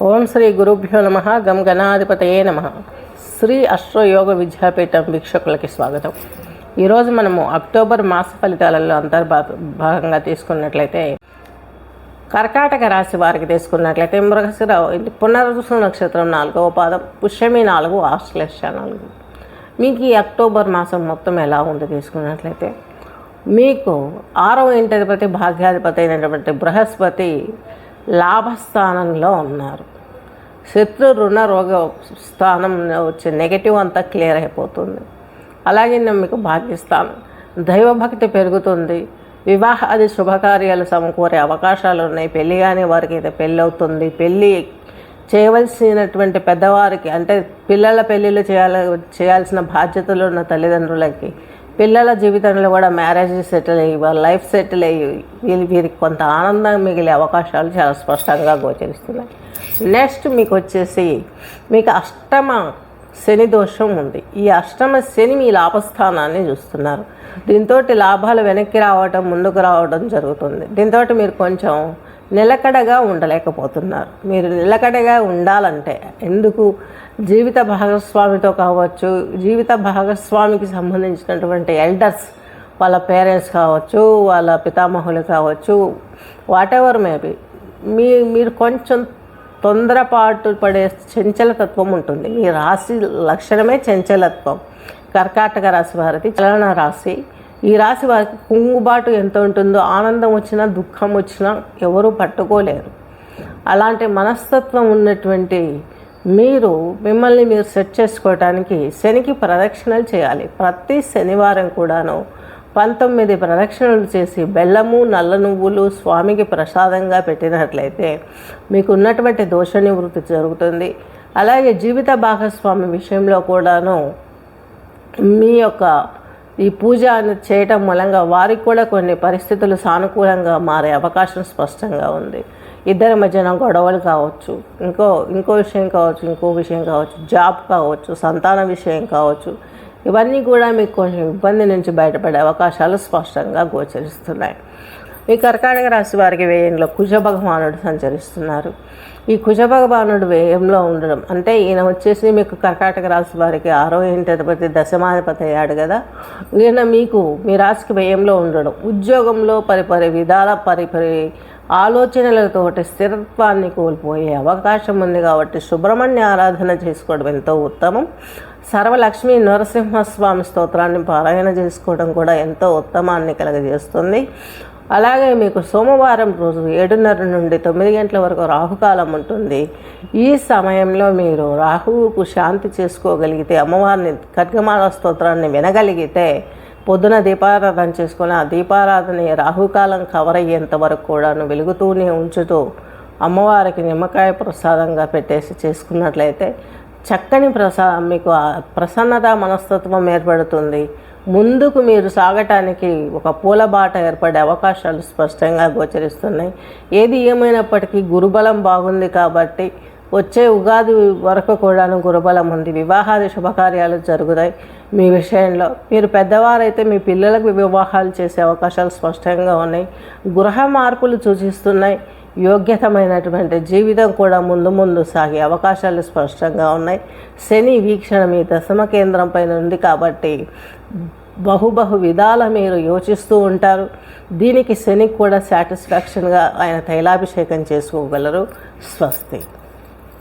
ఓం శ్రీ గురుభ్యో నమ గం గణాధిపతయే నమ. శ్రీ అశ్వయోగ విద్యాపీఠం వీక్షకులకి స్వాగతం. ఈరోజు మనము అక్టోబర్ మాస ఫలితాలలో అంతర్భా భాగంగా తీసుకున్నట్లయితే కర్కాటక రాశి వారికి తీసుకున్నట్లయితే మృగశిర ఇది పునర్వసు నక్షత్రం నాలుగవ పాదం పుష్యమి నాలుగు ఆశ్లేష నాలుగు. మీకు ఈ అక్టోబర్ మాసం మొత్తం ఎలా ఉంది తీసుకున్నట్లయితే మీకు ఆరవ ఇంటధిపతి భాగ్యాధిపతి అయినటువంటి బృహస్పతి లాభస్థానంలో ఉన్నారు. శత్రు రుణ రోగ స్థానం వచ్చే నెగటివ్ అంతా క్లియర్ అయిపోతుంది. అలాగే మీకు భాగ్యస్థానం. దైవభక్తి పెరుగుతుంది. వివాహాది శుభకార్యాలు సమకూరే అవకాశాలు ఉన్నాయి. పెళ్ళి కాని వారికి అయితే పెళ్ళి అవుతుంది. పెళ్ళి చేయవలసినటువంటి పెద్దవారికి అంటే పిల్లల పెళ్ళిళ్ళు చేయాల చేయాల్సిన బాధ్యతలు ఉన్న తల్లిదండ్రులకి పిల్లల జీవితంలో కూడా మ్యారేజ్ సెటిల్ అయ్యి వాళ్ళ లైఫ్ సెటిల్ అయ్యి వీళ్ళు వీరికి కొంత ఆనందం మిగిలే అవకాశాలు చాలా స్పష్టంగా గోచరిస్తున్నాయి. నెక్స్ట్ మీకు వచ్చేసి మీకు అష్టమ శని దోషం ఉంది. ఈ అష్టమ శని మీ లాభస్థానాన్ని చూస్తున్నారు. దీంతో లాభాలు వెనక్కి రావటం ముందుకు రావడం జరుగుతుంది. దీంతో మీరు కొంచెం నిలకడగా ఉండలేకపోతున్నారు. మీరు నిలకడగా ఉండాలంటే ఎందుకు? జీవిత భాగస్వామితో కావచ్చు జీవిత భాగస్వామికి సంబంధించినటువంటి ఎల్డర్స్ వాళ్ళ పేరెంట్స్ కావచ్చు వాళ్ళ పితామహులు కావచ్చు వాటెవర్ మేబీ మీ మీరు కొంచెం తొందరపాటు పడే చంచలతత్వం ఉంటుంది. మీ రాశి లక్షణమే చంచలత్వం. కర్కాటక రాశి వారిది చలన రాశి. ఈ రాశి వారికి కుంగుబాటు ఎంత ఉంటుందో ఆనందం వచ్చినా దుఃఖం వచ్చినా ఎవరూ పట్టుకోలేరు. అలాంటి మనస్తత్వం ఉన్నటువంటి మీరు మిమ్మల్ని మీరు సెట్ చేసుకోవడానికి శనికి ప్రదక్షిణలు చేయాలి. ప్రతి శనివారం కూడాను పంతొమ్మిది ప్రదక్షిణలు చేసి బెల్లము నల్ల నువ్వులు స్వామికి ప్రసాదంగా పెట్టినట్లయితే మీకు ఉన్నటువంటి దోష నివృత్తి జరుగుతుంది. అలాగే జీవిత భాగస్వామి విషయంలో కూడాను మీ యొక్క ఈ పూజ చేయటం మూలంగా వారికి కూడా కొన్ని పరిస్థితులు సానుకూలంగా మారే అవకాశం స్పష్టంగా ఉంది. ఇద్దరి మధ్యన గొడవలు కావచ్చు ఇంకో ఇంకో విషయం కావచ్చు ఇంకో విషయం కావచ్చు జాబ్ కావచ్చు సంతాన విషయం కావచ్చు ఇవన్నీ కూడా మీకు కొంచెం ఇబ్బంది నుంచి బయటపడే అవకాశాలు స్పష్టంగా గోచరిస్తున్నాయి. ఈ కర్కాటక రాశి వారికి వ్యయంలో కుజ భగవానుడు సంచరిస్తున్నారు. ఈ కుజ భగవానుడు వ్యయంలో ఉండడం అంటే ఈయన వచ్చేసి మీకు కర్కాటక రాశి వారికి ఆరో ఇంటధిపతి దశమాధిపతి అయ్యాడు కదా. ఈయన మీకు మీ రాశికి వ్యయంలో ఉండడం ఉద్యోగంలో పరిపరి విధాల పరిపరి ఆలోచనలతోటి స్థిరత్వాన్ని కోల్పోయే అవకాశం ఉంది కాబట్టి సుబ్రహ్మణ్య ఆరాధన చేసుకోవడం ఎంతో ఉత్తమం. సర్వలక్ష్మి నరసింహస్వామి స్తోత్రాన్ని పారాయణ చేసుకోవడం కూడా ఎంతో ఉత్తమాన్ని కలగజేస్తుంది. అలాగే మీకు సోమవారం రోజు ఏడున్నర నుండి తొమ్మిది గంటల వరకు రాహుకాలం ఉంటుంది. ఈ సమయంలో మీరు రాహువుకు శాంతి చేసుకోగలిగితే అమ్మవారిని ఖడ్గమాల స్తోత్రాన్ని వినగలిగితే పొద్దున దీపారాధన చేసుకుని ఆ దీపారాధన రాహుకాలం కవర్ అయ్యేంత వరకు కూడాను వెలుగుతూనే ఉంచుతూ అమ్మవారికి నిమ్మకాయ ప్రసాదంగా పెట్టేసి చేసుకున్నట్లయితే చక్కని ప్రసా మీకు ప్రసన్నత మనస్తత్వం ఏర్పడుతుంది. ముందుకు మీరు సాగటానికి ఒక పూలబాట ఏర్పడే అవకాశాలు స్పష్టంగా గోచరిస్తున్నాయి. ఏది ఏమైనప్పటికీ గురుబలం బాగుంది కాబట్టి వచ్చే ఉగాది వరకు కూడాను గురుబలం ఉంది. వివాహాది శుభకార్యాలు జరుగుతాయి మీ విషయంలో. మీరు పెద్దవారైతే మీ పిల్లలకు వివాహాలు చేసే అవకాశాలు స్పష్టంగా ఉన్నాయి. గృహ మార్పులు సూచిస్తున్నాయి. యోగ్యతమైనటువంటి జీవితం కూడా ముందు ముందు సాగే అవకాశాలు స్పష్టంగా ఉన్నాయి. శని వీక్షణ మీ దశమ కేంద్రం పైన ఉంది కాబట్టి బహుబహు విధాల మీరు యోచిస్తూ ఉంటారు. దీనికి శనికి కూడా సాటిస్ఫాక్షన్గా ఆయన తైలాభిషేకం చేసుకోగలరు. స్వస్తి.